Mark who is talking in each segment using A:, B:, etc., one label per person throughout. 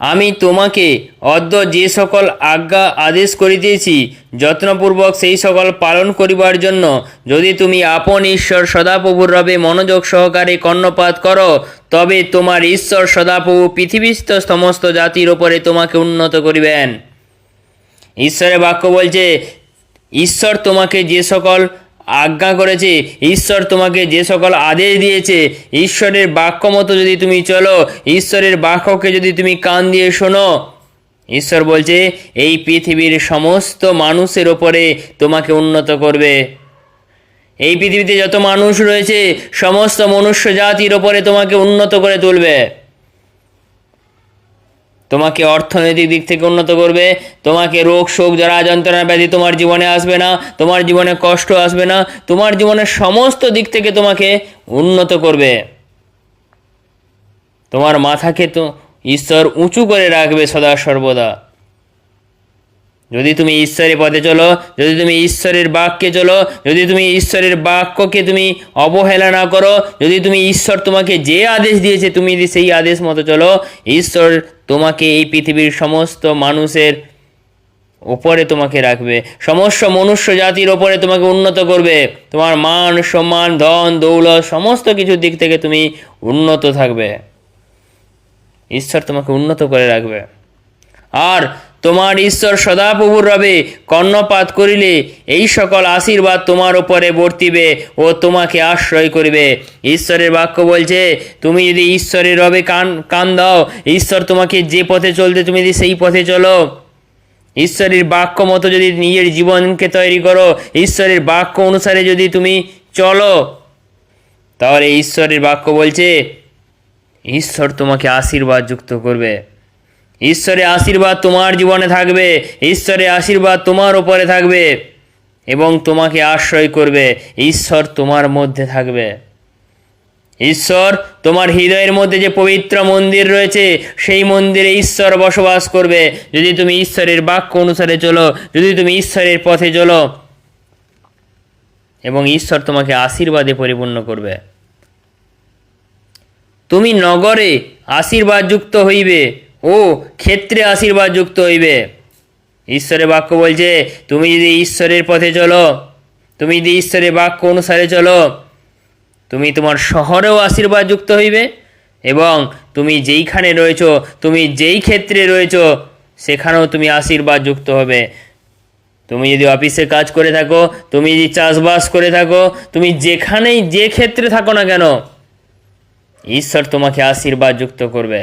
A: আমি তোমাকে অদ্য যে সকল আজ্ঞা আদেশ করিতেছি, যত্নপূর্বক সেই সকল পালন করিবার জন্য, যদি তুমি আপন ঈশ্বর সদাপ্রভুর রবে মনোযোগ সহকারে কর্ণপাত করো, তবে তোমার ঈশ্বর সদাপ্রভু পৃথিবীস্থ সমস্ত জাতির ওপরে তোমাকে উন্নত করিবেন। ঈশ্বরের বাক্য বলছে, ঈশ্বর তোমাকে যে সকল আজ্ঞা করেছে, ঈশ্বর তোমাকে যে সকল আদেশ দিয়েছে, ঈশ্বরের বাক্য মতো যদি তুমি চলো, ঈশ্বরের বাক্যকে যদি তুমি কান দিয়ে শোনো। ঈশ্বর বলছে, এই পৃথিবীর সমস্ত মানুষের ওপরে তোমাকে উন্নত করবে। এই পৃথিবীতে যত মানুষ রয়েছে, সমস্ত মনুষ্য জাতির ওপরে তোমাকে উন্নত করে তুলবে। তোমাকে অর্থনৈতিক দিক থেকে উন্নত করবে, তোমাকে রোগ, শোক যারা যন্ত্রণা ব্যাধি তোমার জীবনে আসবে না, তোমার জীবনে কষ্ট আসবে না, তোমার জীবনের সমস্ত দিক থেকে তোমাকে উন্নত করবে। তোমার মাথাকে তো ঈশ্বর উঁচু করে রাখবে সদা সর্বদা। যদি তুমি ঈশ্বরের পথে চলো, যদি তুমি ঈশ্বরের বাক্যে চলো, যদি তুমি ঈশ্বরের বাক্যকে তুমি অবহেলা না করো, যদি তুমি ঈশ্বর তোমাকে যে আদেশ দিয়েছে তুমি যদি সেই আদেশ মতো চলো, ঈশ্বর তোমাকে এই পৃথিবীর সমস্ত মানুষের ওপরে তোমাকে রাখবে, সমস্ত মনুষ্য জাতির ওপরে তোমাকে উন্নত করবে, তোমার মান, সম্মান, ধন, দৌলত, সমস্ত কিছুর দিক থেকে তুমি উন্নত থাকবে। ঈশ্বর তোমাকে উন্নত করে রাখবে। আর তোমার ঈশ্বর সদাপ্রভুর রবে কর্ণপাত করিলে এই সকল আশীর্বাদ তোমার উপরে বর্তিবে ও তোমাকে আশ্রয় করিবে। ঈশ্বরের বাক্য বলছে, তুমি যদি ঈশ্বরের রবে কান কান দাও, ঈশ্বর তোমাকে যে পথে চলতে তুমি যদি সেই পথে চলো। ঈশ্বরের বাক্য মতো যদি নিজের জীবনকে তৈরি করো, ঈশ্বরের বাক্য অনুসারে যদি তুমি চলো। তাহলে ঈশ্বরের বাক্য বলছে, ঈশ্বর তোমাকে আশীর্বাদ যুক্ত করবে। ঈশ্বরের আশীর্বাদ তোমার জীবনে থাকবে ঈশ্বরের আশীর্বাদ তোমার ওপরে থাকবে এবং তোমাকে আশ্রয় করবে, ঈশ্বর তোমার মধ্যে থাকবে। ঈশ্বর তোমার হৃদয়ের মধ্যে যে পবিত্র মন্দির রয়েছে, সেই মন্দিরে ঈশ্বর বসবাস করবে। যদি তুমি ঈশ্বরের বাক্য অনুসারে চলো, যদি তুমি ঈশ্বরের পথে চলো, এবং ঈশ্বর তোমাকে আশীর্বাদে পরিপূর্ণ করবে। তুমি নগরে আশীর্বাদ যুক্ত হইবে। ও, ক্ষেত্রে আশীর্বাদ যুক্ত হইবে। ঈশ্বরের বাক্য বলছে, তুমি যদি ঈশ্বরের পথে চলো, তুমি যদি ঈশ্বরের বাক্য অনুসারে চলো, তুমি তোমার শহরেও আশীর্বাদ যুক্ত হইবে এবং তুমি যেইখানে রয়েছো, তুমি যেই ক্ষেত্রে রয়েছো, সেখানেও তুমি আশীর্বাদ যুক্ত হবে। তুমি যদি অফিসে কাজ করে থাকো, তুমি যদি চাষবাস করে থাকো, তুমি যেখানেই যে ক্ষেত্রে থাকো না কেন, ঈশ্বর তোমাকে আশীর্বাদ যুক্ত করবে।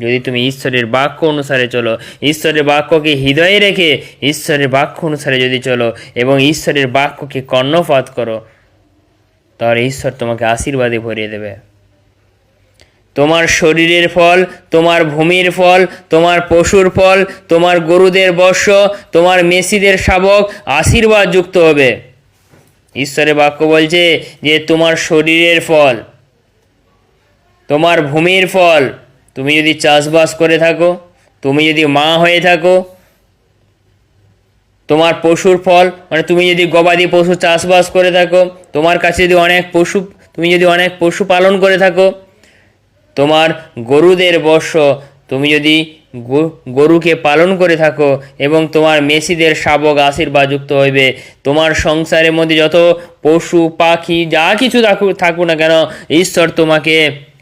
A: যদি তুমি ঈশ্বরের বাক্য অনুসারে চলো, ঈশ্বরের বাক্যকে হৃদয়ে রেখে ঈশ্বরের বাক্য অনুসারে যদি চলো এবং ঈশ্বরের বাক্যকে কর্ণপাত করো, তাহলে ঈশ্বর তোমাকে আশীর্বাদে ভরিয়ে দেবে। তোমার শরীরের ফল, তোমার ভূমির ফল, তোমার পশুর ফল, তোমার গরুদের বর্ষ, তোমার মেসিদের শাবক আশীর্বাদ যুক্ত হবে। ঈশ্বরের বাক্য বলছে যে, তোমার শরীরের ফল, তোমার ভূমির ফল তুমি যদি চাষবাস করে থাকো, তুমি যদি মা হয়ে থাকো, তোমার পশুর ফল মানে তুমি যদি গবাদি পশু চাষবাস করে থাকো, তোমার কাছে যদি অনেক পশু, তুমি যদি অনেক পশু পালন করে থাকো, তোমার গরুদের বর্ষ, তুমি যদি গরুকে পালন করে থাকো এবং তোমার মেসিদের শাবক আশীর্বাদ যুক্ত হইবে, তোমার সংসারের মধ্যে যত পশু, পাখি, যা কিছু থাকুক থাকুক না কেন, ঈশ্বর তোমাকে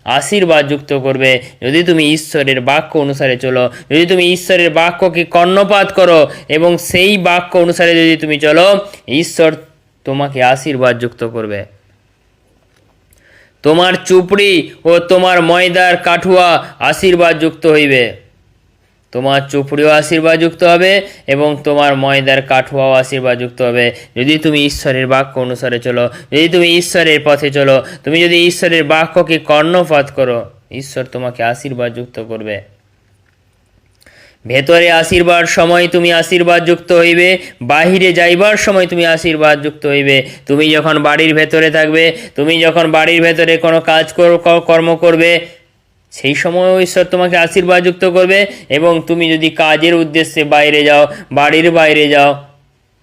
A: আশীর্বাদ যুক্ত করবে। যদি তুমি ঈশ্বরের বাক্য অনুসারে চলো, যদি তুমি ঈশ্বরের বাক্যকে কর্ণপাত করো এবং সেই বাক্য অনুসারে যদি তুমি চলো, ঈশ্বর তোমাকে আশীর্বাদ যুক্ত করবে। তোমার চুপড়ি ও তোমার ময়দার কাঠুয়া আশীর্বাদ যুক্ত হইবে। তোমার চুপড়িও আশীর্বাদ যুক্ত হবে এবং তোমার ময়দার কাঠুয়াও আশীর্বাদ যুক্ত হবে। যদি তুমি ঈশ্বরের বাক্য অনুসারে চলো, যদি তুমি ঈশ্বরের পথে চলো, তুমি যদি ঈশ্বরের বাক্যকে কর্ণপাত করো, ঈশ্বর তোমাকে আশীর্বাদ যুক্ত করবে। ভেতরে আশীর্বাদ সময় তুমি আশীর্বাদ যুক্ত হইবে, বাহিরে যাইবার সময় তুমি আশীর্বাদ যুক্ত হইবে। তুমি যখন বাড়ির ভেতরে থাকবে, তুমি যখন বাড়ির ভেতরে কোনো কাজ কর- কর্ম করবে সেই সময়ও ঈশ্বর তোমাকে আশীর্বাদ যুক্ত করবে এবং তুমি যদি কাজের উদ্দেশ্যে বাইরে যাও, বাড়ির বাইরে যাও,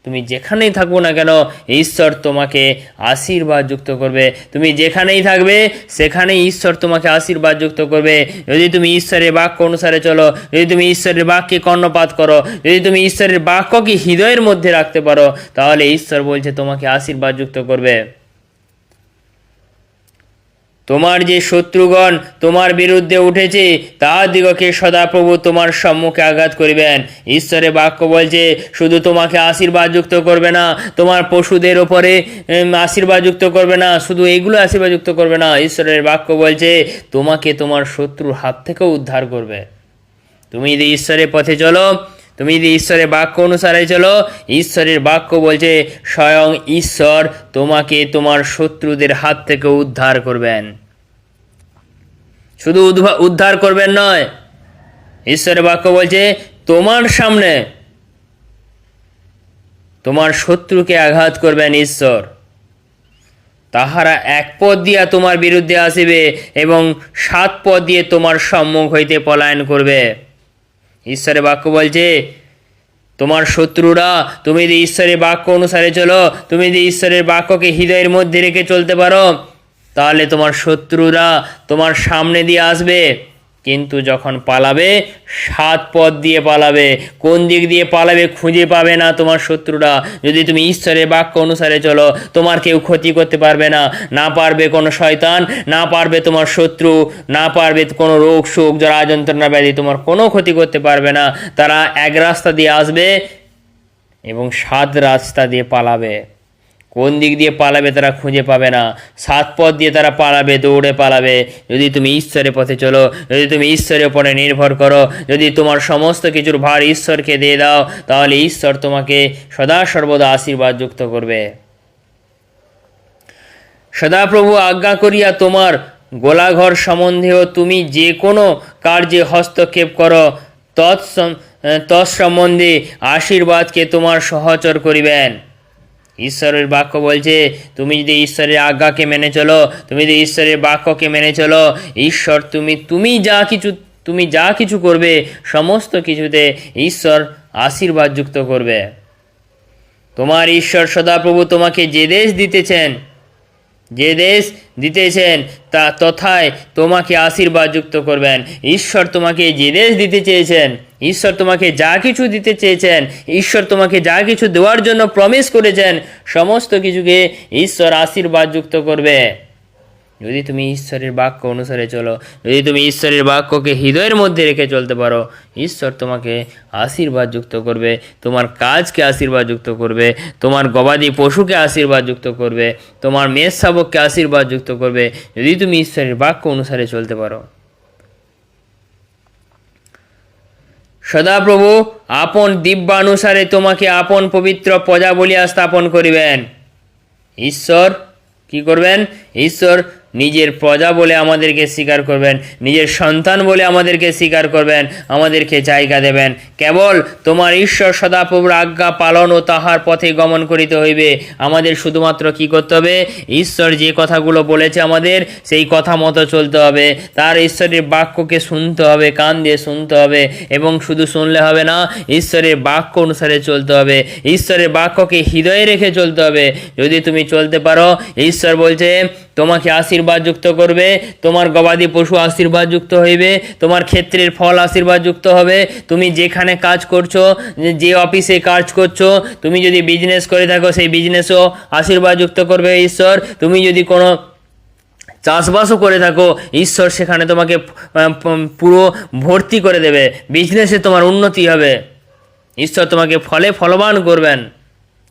A: তুমি যেখানেই থাকব না কেন, ঈশ্বর তোমাকে আশীর্বাদ যুক্ত করবে। তুমি যেখানেই থাকবে, সেখানেই ঈশ্বর তোমাকে আশীর্বাদ যুক্ত করবে। যদি তুমি ঈশ্বরের বাক্য অনুসারে চলো, যদি তুমি ঈশ্বরের বাক্যে কর্ণপাত করো, যদি তুমি ঈশ্বরের বাক্যকে হৃদয়ের মধ্যে রাখতে পারো, তাহলে ঈশ্বর বলছে তোমাকে আশীর্বাদ যুক্ত করবে। তোমার যে শত্রুগণ তোমার বিরুদ্ধে উঠেছে তাহাদিগকে সদাপ্রভু তোমার সম্মুখে আঘাত করিবেন। ঈশ্বরের বাক্য বলছে শুধু তোমাকে আশীর্বাদ যুক্ত করবে না তোমার পশুদের ওপরে উম, আশীর্বাদ যুক্ত করবে না শুধু এইগুলো আশীর্বাদ যুক্ত করবে না ঈশ্বরের বাক্য বলছে তোমাকে তোমার শত্রুর হাত থেকেও উদ্ধার করবে। তুমি যদি ঈশ্বরের পথে চলো তুমি যদি ঈশ্বরের বাক্য অনুসারে চলো, ঈশ্বরের বাক্য বলছে, স্বয়ং ঈশ্বর তোমাকে তোমার শত্রুদের হাত থেকে উদ্ধার করবেন। শুধু উদ্ধার করবেন নয়, ঈশ্বরের বাক্য বলছে, তোমার সামনে তোমার শত্রুকে আঘাত করবেন ঈশ্বর। তাহারা এক পদ দিয়া তোমার বিরুদ্ধে আসিবে এবং সাত পদ দিয়ে তোমার সম্মুখ হইতে পলায়ন করবে। ঈশ্বরের বাক্য বলছে, তোমার শত্রুরা, তুমি যদি ঈশ্বরের বাক্য অনুসারে চলো, তুমি যদি ঈশ্বরের বাক্যকে হৃদয়ের মধ্যে রেখে চলতে পারো, তাহলে তোমার শত্রুরা তোমার সামনে দিয়ে আসবে। কিন্তু যখন পালাবে, সাত পথ দিয়ে পালাবে, কোন দিক দিয়ে পালাবে খুঁজে পাবে না তোমার শত্রুরা। যদি তুমি ঈশ্বরের বাক্য অনুসারে চলো, তোমার কেউ ক্ষতি করতে পারবে না। না পারবে কোনো শয়তান, না পারবে তোমার শত্রু, না পারবে কোনো রোগ, শোক যারা যন্ত্রণা ব্যাধি, তোমার কোনো ক্ষতি করতে পারবে না। তারা এক রাস্তা দিয়ে আসবে এবং সাত রাস্তা দিয়ে পালাবে। কোন দিক দিয়ে পালাবে তারা খুঁজে পাবে না। সাত পথ দিয়ে তারা পালাবে, দৌড়ে পালাবে। যদি তুমি ঈশ্বরের পথে চলো, যদি তুমি ঈশ্বরের উপরে নির্ভর করো, যদি তোমার সমস্ত কিছুর ভার ঈশ্বরকে দিয়ে দাও, তাহলে ঈশ্বর তোমাকে সদা সর্বদা আশীর্বাদ যুক্ত করবে। সদাপ্রভু আজ্ঞা করিয়া তোমার গোলাঘর সম্বন্ধেও তুমি যে কোনো কার্যে হস্তক্ষেপ করো, তৎসম তৎসম্বন্ধে আশীর্বাদকে তোমার সহচর করিবেন। ঈশ্বরের বাক্য বলছে, তুমি যদি ঈশ্বরের আজ্ঞাকে মেনে চলো, তুমি যদি ঈশ্বরের বাক্যকে মেনে চলো, ঈশ্বর তুমি তুমি যা কিছু, তুমি যা কিছু করবে, সমস্ত কিছুতে ঈশ্বর আশীর্বাদ যুক্ত করবে। তোমার ঈশ্বর সদাপ্রভু তোমাকে যে দেশ দিতেছেন, যে দেশ দিতেছেন, তা তথায় তোমাকে আশীর্বাদ যুক্ত করবেন। ঈশ্বর তোমাকে যে দেশ দিতে চেয়েছেন ঈশ্বর তোমাকে যা কিছু দিতে চেয়েছেন, ঈশ্বর তোমাকে যা কিছু দেওয়ার জন্য প্রমিস করেছেন, সমস্ত কিছুকে ঈশ্বর আশীর্বাদ যুক্ত করবে। যদি তুমি ঈশ্বরের বাক্য অনুসারে চলো, যদি তুমি ঈশ্বরের বাক্যকে হৃদয়ের মধ্যে রেখে চলতে পারো, ঈশ্বর তোমাকে আশীর্বাদ যুক্ত করবে, তোমার কাজকে আশীর্বাদ যুক্ত করবে, তোমার গবাদি পশুকে আশীর্বাদ যুক্ত করবে, তোমার মেষ শাবককে আশীর্বাদ যুক্ত করবে। যদি তুমি ঈশ্বরের বাক্য অনুসারে চলতে পারো। সদাপ্রভু আপন দিব্যানুসারে তোমাকে আপন পবিত্র প্রজা বলিয়া স্থাপন করিবেন। ঈশ্বর কি করবেন? ঈশ্বর নিজের প্রজা বলে আমাদেরকে স্বীকার করবেন, নিজের সন্তান বলে আমাদেরকে স্বীকার করবেন, আমাদেরকে জায়গা দেবেন। কেবল তোমার ঈশ্বর সদাপ্রভুর আজ্ঞা পালন ও তাহার পথে গমন করিতে হইবে। আমাদের শুধুমাত্র কি করতে হবে? ঈশ্বর যে কথাগুলো বলেছে আমাদের, সেই কথা মতো চলতে হবে। তার ঈশ্বরের বাক্যকে শুনতে হবে, কান দিয়ে শুনতে হবে এবং শুধু শুনলে হবে না, ঈশ্বরের বাক্য অনুসারে চলতে হবে। ঈশ্বরের বাক্যকে হৃদয়ে রেখে চলতে হবে। যদি তুমি চলতে পারো, ঈশ্বর বলছে, তোমাকে আশীর্বাদ যুক্ত করবে, তোমার গবাদি পশু আশীর্বাদ যুক্ত হইবে, তোমার ক্ষেত্রের ফল আশীর্বাদ যুক্ত হবে। তুমি যেখানে কাজ করছ, যে- অফিসে কাজ করছ, তুমি যদি বিজনেস করে থাকো, সেই বিজনেসও আশীর্বাদ যুক্ত করবে ঈশ্বর। তুমি যদি কোনো চাষবাসও করে থাকো, ঈশ্বর সেখানে তোমাকে পুরো ভর্তি করে দেবে। বিজনেসে তোমার উন্নতি হবে। ঈশ্বর তোমাকে ফলে ফলবান করবেন।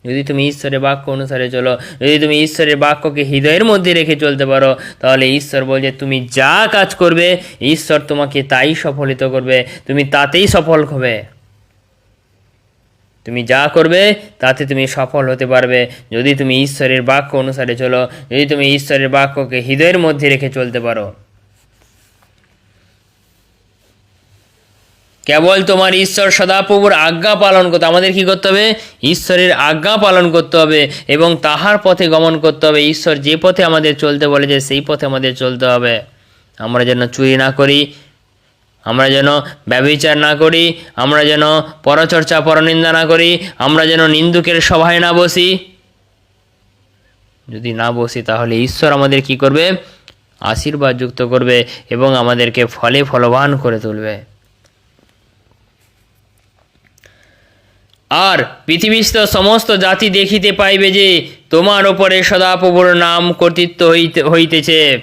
A: যদি তুমি ঈশ্বরের বাক্য অনুসারে চলো, যদি তুমি ঈশ্বরের বাক্যকে হৃদয়ের মধ্যে রেখে চলতে পারো, তাহলে ঈশ্বর বলছে তুমি যা কাজ করবে, ঈশ্বর তোমাকে তাই সফলিত করবে, তুমি তাতেই সফল হবে। তুমি যা করবে, তাতে তুমি সফল হতে পারবে। যদি তুমি ঈশ্বরের বাক্য অনুসারে চলো, যদি তুমি ঈশ্বরের বাক্যকে হৃদয়ের মধ্যে রেখে চলতে পারো। কেবল তোমার ঈশ্বর সদাপ্রভুর আজ্ঞা পালন করতে আমাদের কি করতে হবে? ঈশ্বরের আজ্ঞা পালন করতে হবে এবং তাহার পথে গমন করতে হবে। ঈশ্বর যে পথে আমাদের চলতে বলেছে, সেই পথে আমাদের চলতে হবে। আমরা যেন চুরি না করি, আমরা যেন ব্যবিচার না করি, আমরা যেন পরচর্চা, পরনিন্দা না করি, আমরা যেন নিন্দুকের সভায় না বসি। যদি না বসি, তাহলে ঈশ্বর আমাদের কি করবে? আশীর্বাদ যুক্ত করবে এবং আমাদেরকে ফলে ফলবান করে তুলবে। আর পৃথিবীস্থ সমস্ত জাতি দেখিতে পাইবে যে তোমার ওপরে সদাপ্রভুর নাম কর্তৃত্ব হইতে হইতেছে।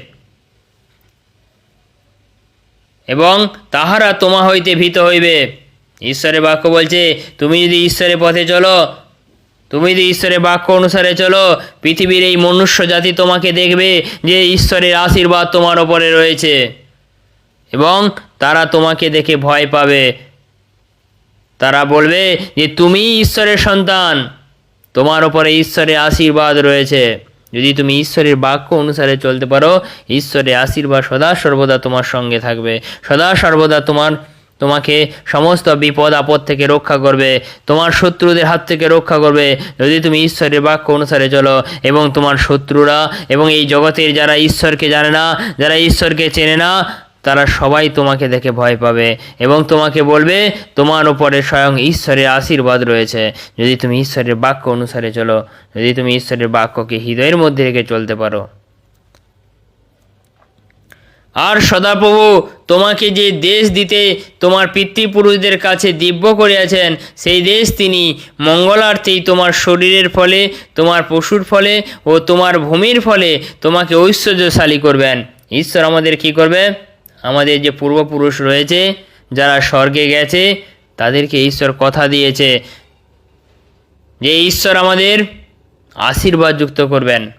A: এবং তাহারা তোমা হইতে ভীত হইবে। ঈশ্বরের বাক্য বলছে, তুমি যদি ঈশ্বরের পথে চলো, তুমি যদি ঈশ্বরের বাক্য অনুসারে চলো, পৃথিবীর এই মনুষ্য জাতি তোমাকে দেখবে যে ঈশ্বরের আশীর্বাদ তোমার ওপরে রয়েছে। এবং তারা তোমাকে দেখে ভয় পাবে। তারা বলবে যে, তুমি ঈশ্বরের সন্তান। তোমার ওপরে ঈশ্বরের আশীর্বাদ রয়েছে। যদি তুমি ঈশ্বরের বাক্য অনুসারে চলতে পারো, ঈশ্বরের আশীর্বাদ সদা সর্বদা তোমার সঙ্গে থাকবে। সদা সর্বদা তোমার, তোমাকে সমস্ত বিপদ, আপদ থেকে রক্ষা করবে। তোমার শত্রুদের হাত থেকে রক্ষা করবে। যদি তুমি ঈশ্বরের বাক্য অনুসারে চলো এবং তোমার শত্রুরা এবং এই জগতের যারা ঈশ্বরকে জানে না, যারা ঈশ্বরকে চেনে না তারা সবাই তোমাকে দেখে ভয় পাবে এবং তোমাকে বলবে, তোমার উপরে স্বয়ং ঈশ্বরের আশীর্বাদ রয়েছে। যদি তুমি ঈশ্বরের বাক্য অনুসারে চলো, যদি তুমি ঈশ্বরের বাক্যকে হৃদয়ের মধ্যে রেখে চলতে পারো। আর সদাপ্রভু, তোমাকে যে দেশ দিতে তোমার পিতৃপুরুষদের কাছে দিব্য করিয়াছেন, সেই দেশ তিনি মঙ্গলার্থেই তোমার শরীরের ফলে, তোমার পশুর ফলে ও তোমার ভূমির ফলে তোমাকে ঐশ্বর্যশালী করবেন। ঈশ্বর আমাদের কি করবে? আমাদের যে পূর্বপুরুষ রয়েছে, যারা স্বর্গে গেছে, তাদেরকে ঈশ্বর কথা দিয়েছে। যে ঈশ্বর আমাদের আশীর্বাদ যুক্ত করবেন।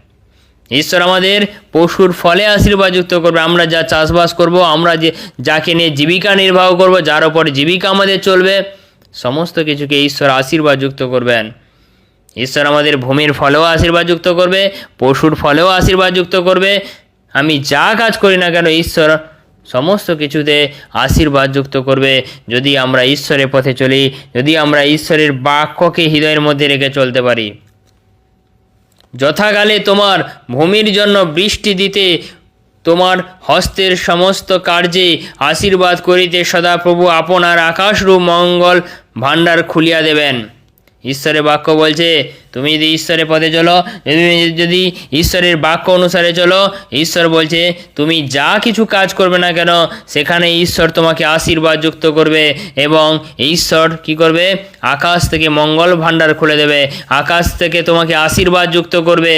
A: ঈশ্বর আমাদের পশুর ফলে আশীর্বাদ যুক্ত করবে। আমরা যা চাষবাস করব, আমরা যে, যাকে নিয়ে জীবিকা নির্বাহ করব, যার ওপর জীবিকা আমাদের চলবে, সমস্ত কিছুকে ঈশ্বর আশীর্বাদ যুক্ত করবেন। ঈশ্বর আমাদের ভূমির ফলেও আশীর্বাদ যুক্ত করবে, পশুর ফলেও আশীর্বাদ যুক্ত করবে। আমি যা কাজ করি না কেন, ঈশ্বর সমস্ত কিছুতে আশীর্বাদ যুক্ত করবে। যদি আমরা ঈশ্বরের পথে চলি, যদি আমরা ঈশ্বরের বাক্যকে হৃদয়ের মধ্যে রেখে চলতে পারি। যথাকালে তোমার ভূমির জন্য বৃষ্টি দিতে, তোমার হস্তের সমস্ত কার্যে আশীর্বাদ করিতে সদাপ্রভু আপনার আকাশরূপ মঙ্গল ভাণ্ডার খুলিয়া দেবেন। ঈশ্বরের বাক্য বলছে, তুমি যদি ঈশ্বরের পথে চলো, যদি যদি ঈশ্বরের বাক্য অনুসারে চলো, ঈশ্বর বলছে, তুমি যা কিছু কাজ করবে না কেন, সেখানে ঈশ্বর তোমাকে আশীর্বাদ যুক্ত করবে এবং ঈশ্বর কি করবে? আকাশ থেকে মঙ্গল ভাণ্ডার খুলে দেবে। আকাশ থেকে তোমাকে আশীর্বাদ যুক্ত করবে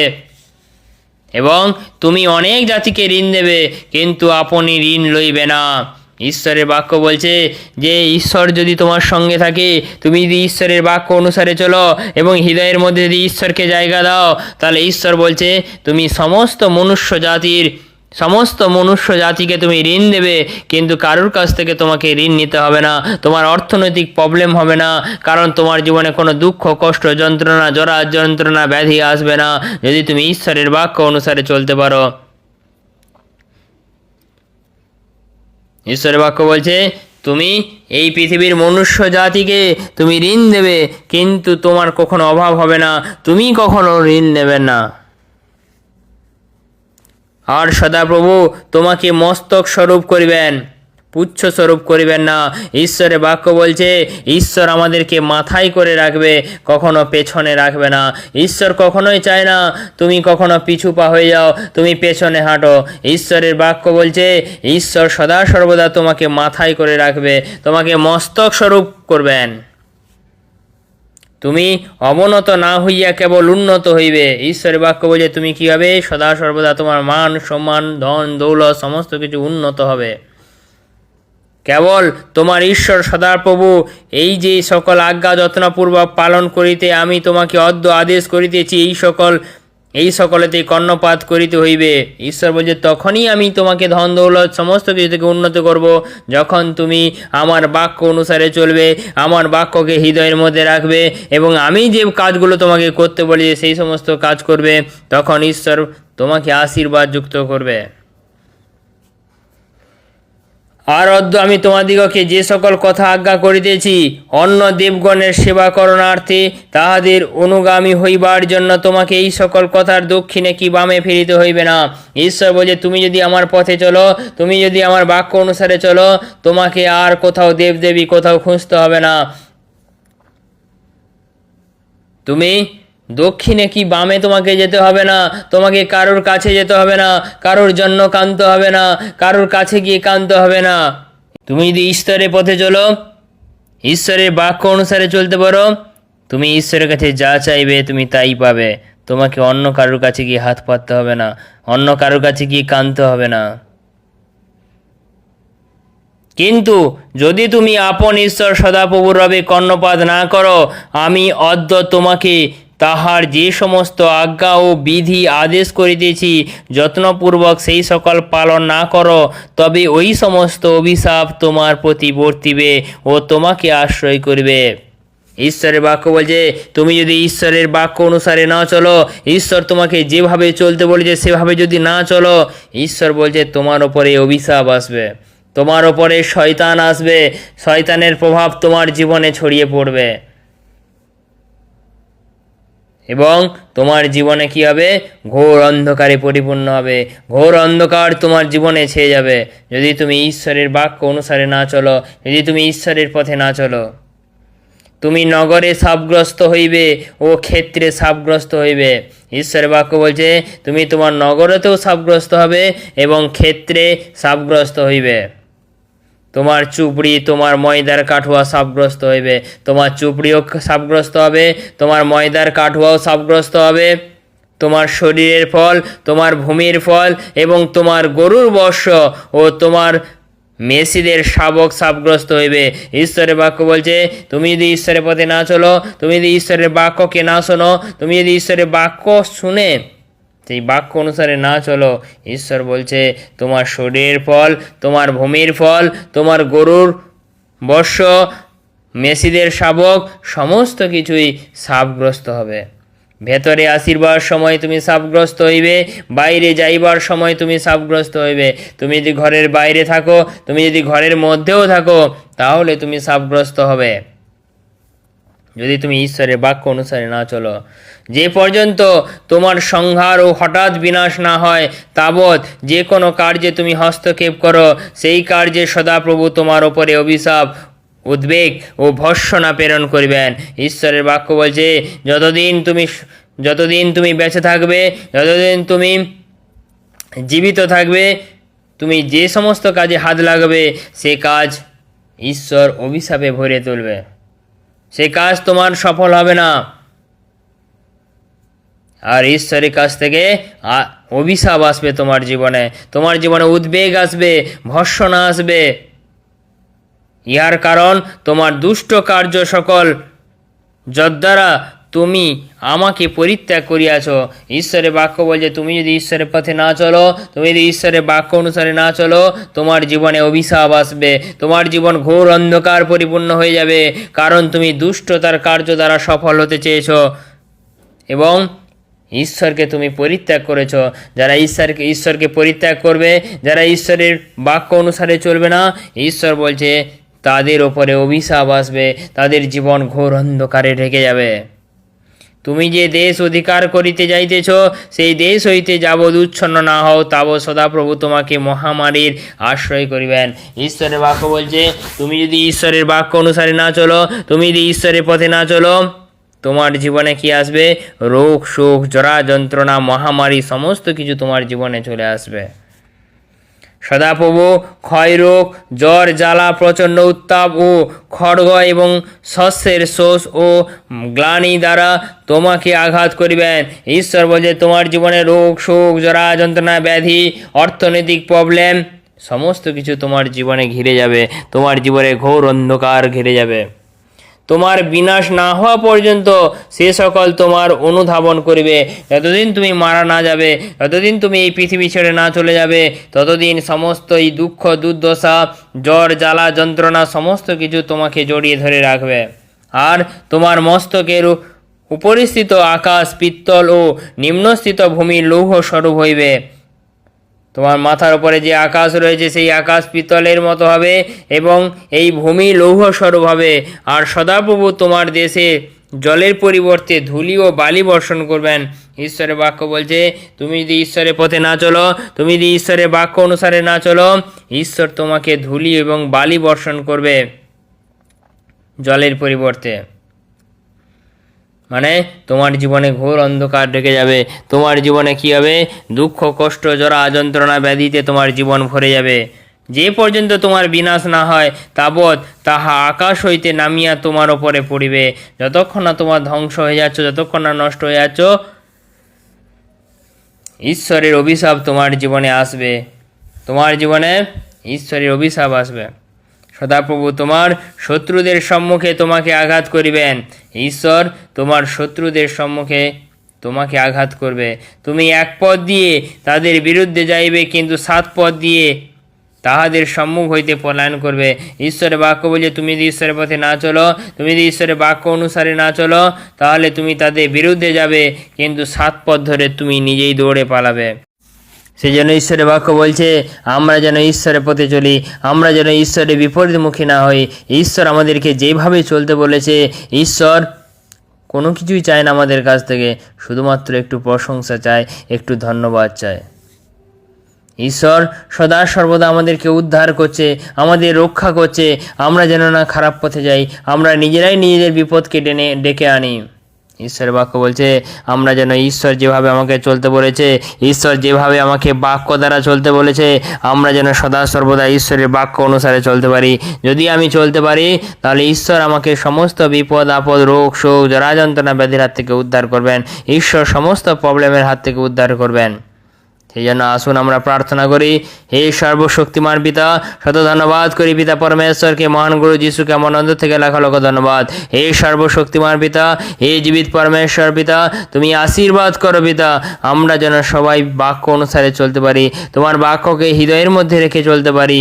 A: এবং তুমি অনেক জাতিকে ঋণ দেবে, কিন্তু আপনি ঋণ লইবে না। ঈশ্বরের বাক্য বলছে যে, ঈশ্বর যদি তোমার সঙ্গে থাকে, তুমি যদি ঈশ্বরের বাক্য অনুসারে চলো এবং হৃদয়ের মধ্যে যদি ঈশ্বরকে জায়গা দাও, তাহলে ঈশ্বর বলছে, তুমি সমস্ত মনুষ্য জাতির, সমস্ত মনুষ্য জাতিকে তুমি ঋণ দেবে, কিন্তু কারোর কাছ থেকে তোমাকে ঋণ নিতে হবে না। তোমার অর্থনৈতিক প্রবলেম হবে না, কারণ তোমার জীবনে কোনো দুঃখ, কষ্ট, যন্ত্রণা, জরা যন্ত্রণা, ব্যাধি আসবে না, যদি তুমি ঈশ্বরের বাক্য অনুসারে চলতে পারো। ঈশ্বরের বাক্য বলছে, তুমি এই পৃথিবীর মনুষ্য জাতিকে তুমি ঋণ দেবে, কিন্তু তোমার কখনো অভাব হবে না। তুমি কখনো ঋণ নেবে না। আর সদাপ্রভু তোমাকে মস্তক স্বরূপ করিবেন। পুচ্ছ স্বরূপ করিবেন না। ঈশ্বরের বাক্য বলছে, ঈশ্বর আমাদেরকে মাথায় করে রাখবে, কখনো পেছনে রাখবে না। ঈশ্বর কখনোই চায় না, তুমি কখনো পিছু পা হয়ে যাও, তুমি পেছনে হাঁটো। ঈশ্বরের বাক্য বলছে, ঈশ্বর সদা সর্বদা তোমাকে মাথায় করে রাখবে, তোমাকে মস্তক স্বরূপ করবেন। তুমি অবনত না হইয়া কেবল উন্নত হইবে। ঈশ্বরের বাক্য বলছে, তুমি কি হবে সদা সর্বদা তোমার মান, সম্মান, ধন, দৌলত, সমস্ত কিছু উন্নত হবে। কেবল তোমার ঈশ্বর সদাপ্রভু, এই যে সকল আজ্ঞা যত্নপূর্বক পালন করিতে আমি তোমাকে অদ্য আদেশ করিতেছি, এই সকল, এই সকলেতে কর্ণপাত করিতে হইবে। ঈশ্বর বলছে, তখনই আমি তোমাকে ধন, দৌলত, সমস্ত কিছু থেকে উন্নত করব। যখন তুমি আমার বাক্য অনুসারে চলবে, আমার বাক্যকে হৃদয়ের মধ্যে রাখবে এবং আমি যে কাজগুলো তোমাকে করতে বলি সেই সমস্ত কাজ করবে, তখন ঈশ্বর তোমাকে আশীর্বাদ যুক্ত করবে। আর অদ্য আমি তোমাদিগকে যে সকল কথা আজ্ঞা করিতেছি, অন্য দেবগণের সেবা করণার্থে তাহাদের অনুগামী হইবার জন্য তোমাকে এই সকল কথার দক্ষিণে কি বামে ফিরিতে হইবে না। ঈশ্বর বলছে তুমি যদি আমার পথে চলো, তুমি যদি আমার বাক্য অনুসারে চলো, তোমাকে আর কোথাও দেবদেবী কোথাও খুঁজতে হবে না। তুমি দক্ষিণে কি বামে তোমাকে যেতে হবে না? তোমাকে কারোর কাছে যেতে হবে না। কারোর জন্য কানতে হবে না। কারোর কাছে গিয়ে কানতে হবে না। তুমি যদি ঈশ্বরের পথে চলো, ঈশ্বরের বাক্য অনুসারে চলতে পারো, তুমি ঈশ্বরের কাছে যা চাইবে তুমি তাই পাবে। তোমাকে অন্য কারোর কাছে গিয়ে হাত পাততে হবে না। অন্য কারোর কাছে গিয়ে কানতে হবে না। কিন্তু যদি তুমি আপন ঈশ্বর সদাপ্রভুর রবে কর্ণপাত না করো, আমি অদ্য তোমাকে তাহার যে সমস্ত আজ্ঞা ও বিধি আদেশ করিতেছি, যত্নপূর্বক সেই সকল পালন না করো, তবে ওই সমস্ত অভিশাপ তোমার প্রতি বর্তিবে ও তোমাকে আশ্রয় করবে। ঈশ্বরের বাক্য বলছে, তুমি যদি ঈশ্বরের বাক্য অনুসারে না চলো, ঈশ্বর তোমাকে যেভাবে চলতে বলেছে, সেভাবে যদি না চলো, ঈশ্বর বলছে, তোমার ওপরে অভিশাপ আসবে, তোমার ওপরে শয়তান আসবে, শয়তানের প্রভাব তোমার জীবনে ছড়িয়ে পড়বে। এবং তোমার জীবনে কি হবে? ঘোর অন্ধকারে পরিপূর্ণ হবে। ঘোর অন্ধকার তোমার জীবনে ছেয়ে যাবে। যদি তুমি ঈশ্বরের বাক্য অনুসারে না চলো, যদি তুমি ঈশ্বরের পথে না চলো, তুমি নগরে সাপগ্রস্ত হইবে ও ক্ষেত্রে সাপগ্রস্ত হইবে। ঈশ্বরের বাক্য বলছে, তুমি তোমার নগরেতেও সাপগ্রস্ত হবে এবং ক্ষেত্রে সাপগ্রস্ত হইবে। তোমার চুপড়ি, তোমার ময়দার কাঠুয়া সাপগ্রস্ত হইবে। তোমার চুপড়িও সাপগ্রস্ত হবে, তোমার ময়দার কাঠুয়াও সাপগ্রস্ত হবে। তোমার শরীরের ফল, তোমার ভূমির ফল এবং তোমার গরুর বর্ষ ও তোমার মেসিদের শাবক সাপগ্রস্ত হইবে। ঈশ্বরের বাক্য বলছে, তুমি যদি ঈশ্বরের পথে না চলো, তুমি যদি ঈশ্বরের বাক্যকে না শোনো, তুমি যদি ঈশ্বরের বাক্য শুনে সেই বাক্য অনুসারে না চলো। ঈশ্বর বলছে, তোমার শরীরের ফল, তোমার ভূমির ফল, তোমার গরুর বর্ষ, মেসিদের শাবক, সমস্ত কিছুই সাপগ্রস্ত হবে। ভেতরে আসিরবার সময় তুমি সাপগ্রস্ত হইবে, বাইরে যাইবার সময় তুমি সাপগ্রস্ত হইবে। তুমি যদি ঘরের বাইরে থাকো, তুমি যদি ঘরের মধ্যেও থাকো, তাহলে তুমি সাপগ্রস্ত হবে। যদি তুমি ঈশ্বরের বাক্য অনুসারে না চলো, যে পর্যন্ত তোমার সংহার ও হঠাৎ বিনাশ না হয়, তাবৎ যে কোনো কার্যে তুমি হস্তক্ষেপ করো, সেই কার্যে সদাপ্রভু তোমার ওপরে অভিশাপ, উদ্বেগ ও ভর্ষণা প্রেরণ করবেন। ঈশ্বরের বাক্য বলছে, যতদিন তুমি যতদিন তুমি বেঁচে থাকবে, যতদিন তুমি জীবিত থাকবে, তুমি যে সমস্ত কাজে হাত লাগাবে, সে কাজ ঈশ্বর অভিশাপে ভরে তুলবে। সে কাজ তোমার সফল হবে না। আর ঈশ্বরের কাছ থেকে অভিশাপ আসবে তোমার জীবনে। তোমার জীবনে উদ্বেগ আসবে, ভর্ষণা আসবে। ইহার কারণ তোমার দুষ্ট কার্য সকল। যদ্বারা তুমি আমাকে পরিত্যাগ করিয়াছ। ঈশ্বরের বাক্য বলছে তুমি যদি ঈশ্বরের পথে না চলো, তুমি যদি ঈশ্বরের বাক্য অনুসারে না চলো, তোমার জীবনে অভিশাপ আসবে, তোমার জীবন ঘোর অন্ধকার পরিপূর্ণ হয়ে যাবে, কারণ তুমি দুষ্টতার কার্য দ্বারা সফল হতে চেয়েছ। এবং ঈশ্বরকে তুমি পরিত্যাগ করেছ। যারা ঈশ্বরকে ঈশ্বরকে পরিত্যাগ করবে, যারা ঈশ্বরের বাক্য অনুসারে চলবে না, ঈশ্বর বলছে, তাদের ওপরে অভিশাপ আসবে, তাদের জীবন ঘোর অন্ধকারে ঢেকে যাবে। তুমি যে দেশ অধিকার করিতে যাইতেছ, সেই দেশ হইতে যাবৎ উচ্ছন্ন না হও, তাব সদাপ্রভু তোমাকে মহামারীর আশ্রয় করিবেন। ঈশ্বরের বাক্য বলছে, তুমি যদি ঈশ্বরের বাক্য অনুসারে না চলো, তুমি যদি ঈশ্বরের পথে না চলো, তোমার জীবনে কি আসবে? রোগ, শোক, জরা, যন্ত্রণা, মহামারী, সমস্ত কিছু তোমার জীবনে চলে আসবে। সদাপ্রভু, ক্ষয়রোগ, জ্বর, জ্বালা, প্রচণ্ড উত্তাপ ও খড়গ এবং শস্যের শোষ ও গ্লানি দ্বারা তোমাকে আঘাত করিবেন। ঈশ্বর বলছে, তোমার জীবনে রোগ, শোক, জরা, যন্ত্রণা, ব্যাধি, অর্থনৈতিক প্রবলেম, সমস্ত কিছু তোমার জীবনে ঘিরে যাবে। তোমার জীবনে ঘোর অন্ধকার ঘিরে যাবে। তোমার বিনাশ না হওয়া পর্যন্ত সে সকল তোমার অনুধাবন করিবে। যতদিন তুমি মারা না যাবে, যতদিন তুমি এই পৃথিবী ছেড়ে না চলে যাবে, ততদিন সমস্ত এই দুঃখ, দুর্দশা, জ্বর, জ্বালা, যন্ত্রণা, সমস্ত কিছু তোমাকে জড়িয়ে ধরে রাখবে। আর তোমার মস্তকের উপরিস্থিত আকাশ, পিত্তল ও নিম্নস্থিত ভূমি লৌহ স্বরূপ হইবে। তোমার মাথার উপরে যে আকাশ রয়েছে, সেই আকাশ পিতলের মতো হবে এবং এই ভূমি লৌহ স্বরূপ হবে। আর সদাপ্রভু তোমার দেশে জলের পরিবর্তে ধুলি ও বালি বর্ষণ করবেন। ঈশ্বরের বাক্য বলছে, তুমি যদি ঈশ্বরের পথে না চলো, তুমি যদি ঈশ্বরের বাক্য অনুসারে না চলো, ঈশ্বর তোমাকে ধুলি এবং বালি বর্ষণ করবে জলের পরিবর্তে। মানে তোমার জীবনে ঘোর অন্ধকার ঢেকে যাবে। তোমার জীবনে কী হবে? দুঃখ, কষ্ট, জরা, যন্ত্রণা ব্যাধিতে তোমার জীবন ভরে যাবে। যে পর্যন্ত তোমার বিনাশ না হয়, তাবৎ তাহা আকাশ হইতে নামিয়া তোমার ওপরে পড়িবে। যতক্ষণ না তোমার ধ্বংস হয়ে যাচ্ছ, যতক্ষণ না নষ্ট হয়ে যাচ্ছ, ঈশ্বরের অভিশাপ তোমার জীবনে আসবে। তোমার জীবনে ঈশ্বরের অভিশাপ আসবে। সদাপ্রভু তোমার শত্রুদের সম্মুখে তোমাকে আঘাত করিবেন। ঈশ্বর তোমার শত্রুদের সম্মুখে তোমাকে আঘাত করবে। তুমি এক পথ দিয়ে তাদের বিরুদ্ধে যাইবে, কিন্তু সাত পথ দিয়ে তাহাদের সম্মুখ হইতে পলায়ন করবে। ঈশ্বরের বাক্য বলছে তুমি যদি ঈশ্বরের পথে না চলো, তুমি যদি ঈশ্বরের বাক্য অনুসারে না চলো, তাহলে তুমি তাদের বিরুদ্ধে যাবে, কিন্তু সাত পথ ধরে তুমি নিজেই দৌড়ে পালাবে। সেই জন্য ঈশ্বরের বাক্য বলছে, আমরা যেন ঈশ্বরের পথে চলি, আমরা যেন ঈশ্বরের বিপরীতমুখী না হই। ঈশ্বর আমাদেরকে যেভাবে চলতে বলেছে, ঈশ্বর কোনো কিছুই চায় না আমাদের কাছ থেকে, শুধুমাত্র একটু প্রশংসা চায়, একটু ধন্যবাদ চায়। ঈশ্বর সদা সর্বদা আমাদেরকে উদ্ধার করছে, আমাদের রক্ষা করছে, আমরা যেন না খারাপ পথে যাই, আমরা নিজেরাই নিজেদের বিপদকে টেনে, ডেকে আনি। ঈশ্বরের বাক্য বলছে, আমরা যেন ঈশ্বর যেভাবে আমাকে চলতে বলেছে, ঈশ্বর যেভাবে আমাকে বাক্য দ্বারা চলতে বলেছে, আমরা যেন সদা সর্বদা ঈশ্বরের বাক্য অনুসারে চলতে পারি। যদি আমি চলতে পারি, তাহলে ঈশ্বর আমাকে সমস্ত বিপদ, আপদ, রোগ শোক জরা যন্ত্রণা ব্যাধির হাত থেকে উদ্ধার করবেন। ঈশ্বর সমস্ত প্রবলেমের হাত থেকে উদ্ধার করবেন। সেই জন্য আসুন আমরা প্রার্থনা করি, হে সর্বশক্তিমান পিতা, শত ধন্যবাদ করি পিতা পরমেশ্বরকে, মহান গুরু যিশুকে, আমার থেকে লাখা লক্ষ ধন্যবাদ। হে সর্বশক্তিমান পিতা, হে জীবিত পরমেশ্বর পিতা, তুমি আশীর্বাদ করো পিতা, আমরা যেন সবাই বাক্য অনুসারে চলতে পারি, তোমার বাক্যকে হৃদয়ের মধ্যে রেখে চলতে পারি।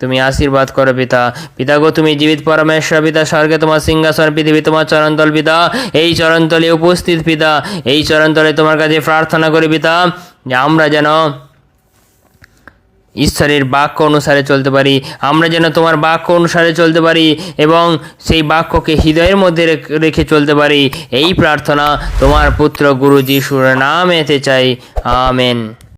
A: তুমি আশীর্বাদ করো পিতা পিতা গো, তুমি জীবিত পরমেশ্বর পিতা, স্বর্গে তোমার সিংহাসন, পৃথিবী তোমার চরণতল পিতা, এই চরণতলে উপস্থিত পিতা, এই চরণতলে তোমার কাছে প্রার্থনা করি পিতা যে আমরা যেন ঈশ্বরের বাক্য অনুসারে চলতে পারি, আমরা যেন তোমার বাক্য অনুসারে চলতে পারি এবং সেই বাক্যকে হৃদয়ের মধ্যে রেখে চলতে পারি, এই প্রার্থনা তোমার পুত্র গুরু যিশুর নামেতে চাই। আমেন।